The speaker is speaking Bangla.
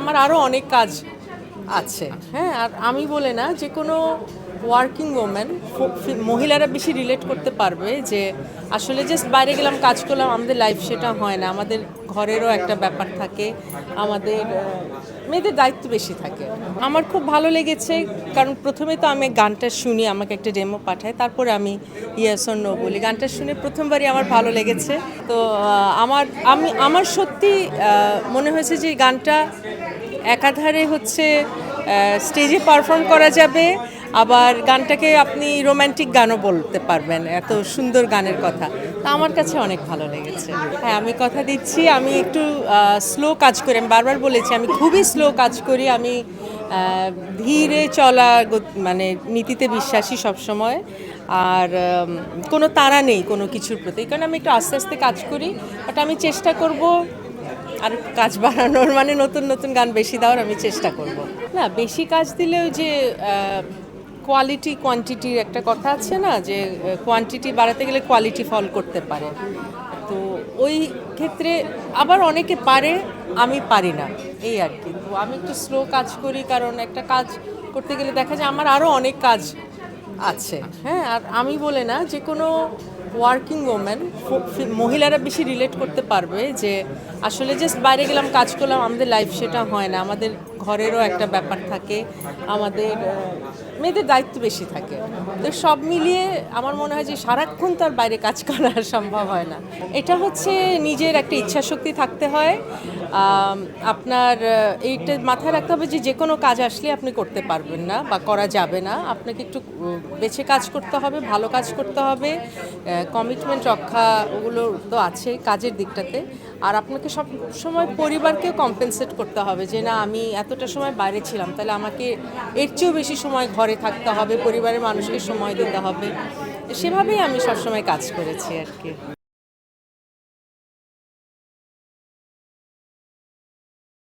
আমার আরও অনেক কাজ আছে। হ্যাঁ আর আমি বলে না, যে কোনো ওয়ার্কিং ওম্যান মহিলারা বেশি রিলেট করতে পারবে যে আসলে জাস্ট বাইরে গেলাম, কাজ করলাম, আমাদের লাইফ সেটা হয় না। আমাদের ঘরেরও একটা ব্যাপার থাকে, আমাদের মেয়েদের দায়িত্ব বেশি থাকে। আমার খুব ভালো লেগেছে, কারণ প্রথমে তো আমি গানটা শুনি, আমাকে একটা ডেমো পাঠায়, তারপরে আমি ইয়েস অর নো বলি। গানটা শুনে প্রথমবারই আমার ভালো লেগেছে। তো আমার, আমি, আমার সত্যি মনে হয়েছে যে গানটা একাধারে হচ্ছে স্টেজে পারফর্ম করা যাবে, আবার গানটাকে আপনি রোম্যান্টিক গানও বলতে পারবেন, এত সুন্দর গানের কথা। তা আমার কাছে অনেক ভালো লেগেছে। হ্যাঁ আমি কথা দিচ্ছি, আমি একটু স্লো কাজ করি, আমি বারবার বলেছি, আমি খুবই স্লো কাজ করি, আমি ধীরে চলা মানে নীতিতে বিশ্বাসী সবসময়। আর কোনো তাড়া নেই কোনো কিছুর প্রতি। কারণ আমি একটু আস্তে আস্তে কাজ করি বাট আমি চেষ্টা করব আর কাজ বাড়ানোর মানে নতুন নতুন গান বেশি দেওয়ার আমি চেষ্টা করব। না, বেশি কাজ দিলেও যে কোয়ালিটি কোয়ান্টিটির একটা কথা আছে না যে কোয়ান্টিটি বাড়াতে গেলে কোয়ালিটি ফল করতে পারে। তো ওই ক্ষেত্রে আবার অনেকে পারে, আমি পারি না। এই আর কি। তো আমি একটু স্লো কাজ করি, কারণ একটা কাজ করতে গেলে দেখা যায় আমার আরও অনেক কাজ আছে। হ্যাঁ আর আমি বলে না, যে কোনো ওয়ার্কিং ওম্যান মহিলারা বেশি রিলেট করতে পারবে যে আসলে জাস্ট বাইরে গেলাম, কাজ করলাম, আমাদের লাইফ সেটা হয় না। আমাদের ঘরেরও একটা ব্যাপার থাকে, আমাদের মেয়েদের দায়িত্ব বেশি থাকে। তো সব মিলিয়ে আমার মনে হয় যে সারাক্ষণ তার বাইরে কাজ করা সম্ভব হয় না। এটা হচ্ছে নিজের একটা ইচ্ছা শক্তি থাকতে হয়। আপনার এইটা মাথায় রাখতে হবে যে যে কোনো কাজ আসলে আপনি করতে পারবেন না বা করা যাবে না। আপনাকে একটু বেছে কাজ করতে হবে, ভালো কাজ করতে হবে। কমিটমেন্ট রক্ষা ওগুলো তো আছে কাজের দিকটাতে। আর আপনাকে সব সময় পরিবারকে কম্পেনসেট করতে হবে যে, না, আমি এতটা সময় বাইরে ছিলাম, তাহলে আমাকে এর চেয়েও বেশি সময় ঘরে থাকতে হবে, পরিবারের মানুষকে সময় দিতে হবে। সেভাবেই আমি সবসময় কাজ করেছি আর কি।